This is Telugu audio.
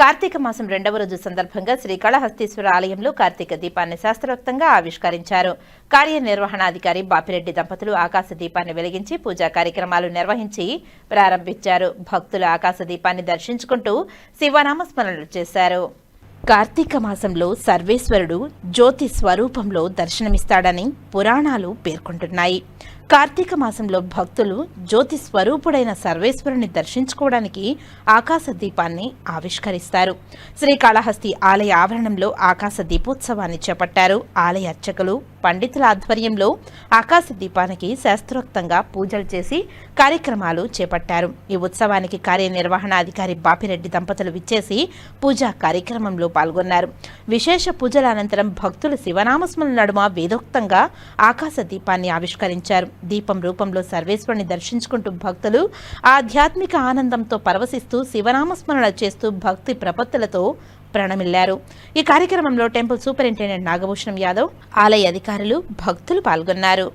కార్తీక మాసం రెండవ రోజు సందర్భంగా శ్రీకాళహస్తీశ్వర ఆలయంలో కార్తీక దీపాన్ని శాస్త్రోక్తంగా ఆవిష్కరించారు. కార్యనిర్వహణాధికారి బాపిరెడ్డి దంపతులు ఆకాశ దీపాన్ని వెలిగించి పూజా కార్యక్రమాలు నిర్వహించి ప్రారంభించారు. భక్తులు ఆకాశ దీపాన్ని దర్శించుకుంటూ శివనామస్మరణలు చేశారు. కార్తీక మాసంలో సర్వేశ్వరుడు జ్యోతి స్వరూపంలో దర్శనమిస్తాడని పురాణాలు పేర్కొంటున్నాయి. కార్తీక మాసంలో భక్తులు జ్యోతి స్వరూపుడైన సర్వేశ్వరుని దర్శించుకోవడానికి ఆకాశ దీపాన్ని ఆవిష్కరిస్తారు. శ్రీకాళహస్తి ఆలయ ఆవరణంలో ఆకాశ దీపోత్సవాన్ని చేపట్టారు. ఆలయ అర్చకులు పండితుల ఆధ్వర్యంలో ఆకాశ దీపానికి శాస్త్రోక్తంగా పూజలు చేసి కార్యక్రమాలు చేపట్టారు. ఈ ఉత్సవానికి కార్యనిర్వహణాధికారి బాపిరెడ్డి దంపతులు విచ్చేసి పూజా కార్యక్రమంలో పాల్గొన్నారు. విశేష పూజల అనంతరం భక్తులు శివనామస్మరణ నడుమ వేదోక్తంగా ఆకాశ దీపాన్ని ఆవిష్కరించారు. దీపం రూపంలో సర్వేశ్వరుని దర్శించుకుంటూ భక్తులు ఆధ్యాత్మిక ఆనందంతో పరవశిస్తూ శివనామస్మరణ చేస్తూ భక్తి ప్రపత్తులతో ప్రణమిల్లారు. ఈ కార్యక్రమంలో టెంపుల్ సూపరింటెండెంట్ నాగభూషణం యాదవ్ ఆలయ అధికారులు భక్తులు పాల్గొన్నారు.